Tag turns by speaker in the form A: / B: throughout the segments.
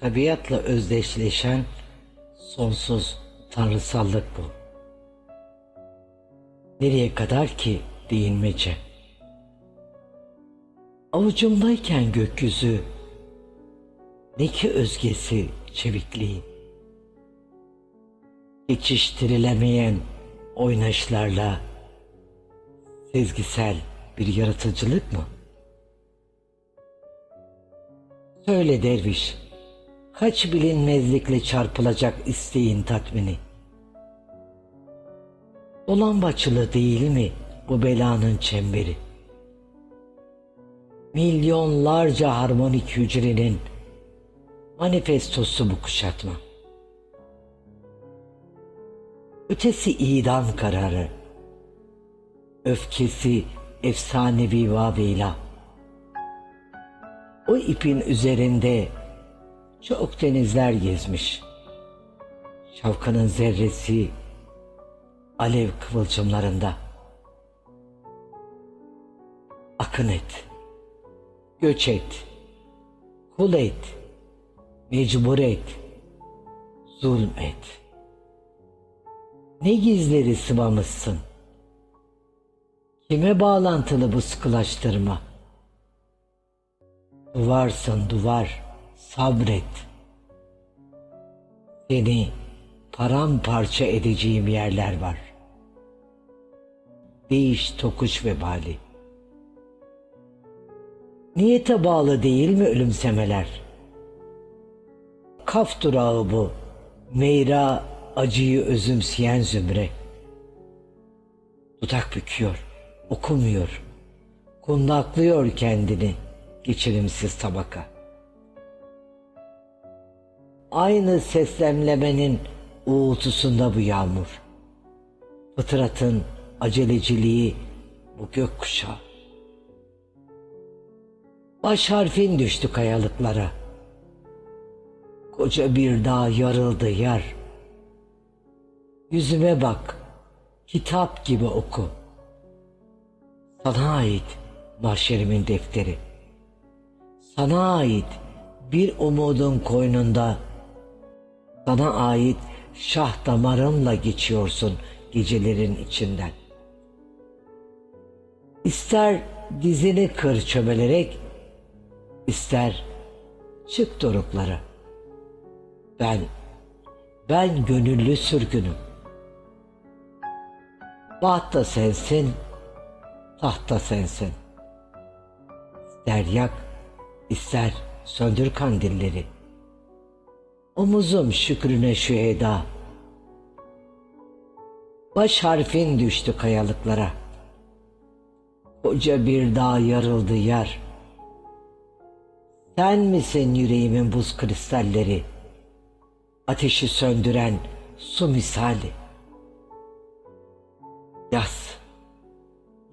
A: tabiatla özdeşleşen sonsuz tanrısallık bu. Nereye kadar ki değinmece. Avucumdayken gökyüzü, ne ki özgesi çevikliğin. Geçiştirilemeyen oynaşlarla sezgisel bir yaratıcılık mı? Söyle derviş, kaç bilinmezlikle çarpılacak isteğin tatmini? Dolambaçılı değil mi bu belanın çemberi? Milyonlarca harmonik hücrenin manifestosu bu kuşatma. Ötesi idam kararı, öfkesi efsanevi vavıyla. O ipin üzerinde çok denizler gezmiş. Şavkanın zerresi alev kıvılcımlarında. Akın et, göç et, kul et, mecbur et, zulm et. Ne gizleri sıvamışsın. Kime bağlantılı bu sıkılaştırma? Duvarsın duvar, sabret. Seni paramparça edeceğim yerler var. Değiş tokuş vebali. Niyete bağlı değil mi ölümsemeler? Kaf durağı bu, meyra acıyı özümseyen zümre. Dudak büküyor, okumuyor, kundaklıyor kendini geçirimsiz tabaka. Aynı seslemlemenin uğultusunda bu yağmur. Fıtratın aceleciliği bu gökkuşağı. Baş harfin düştü kayalıklara. Koca bir dağ yarıldı yar. Yüzüme bak, kitap gibi oku. Sana ait mahşerimin defteri. Sana ait bir umudun koynunda. Sana ait şah damarınla geçiyorsun gecelerin içinden. İster dizini kır çömelerek, ister çık doruklara. Ben, ben gönüllü sürgünüm. Baht da sensin, taht da sensin. İster yak, ister söndür kandilleri. Omuzum şükrüne şu eda. Baş harfin düştü kayalıklara. Koca bir dağ yarıldı yer. Sen misin yüreğimin buz kristalleri? Ateşi söndüren su misali. Yaz.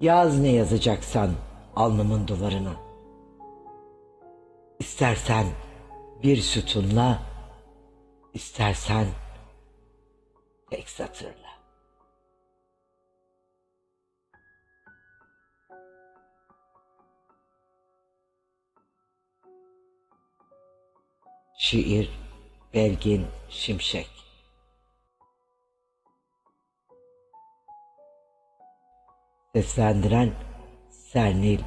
A: Yaz ne yazacaksan alnımın duvarına. İstersen bir sütunla, istersen tek satırla. Şiir Belgin Şimşek Seslendiren Sernil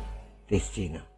A: Destina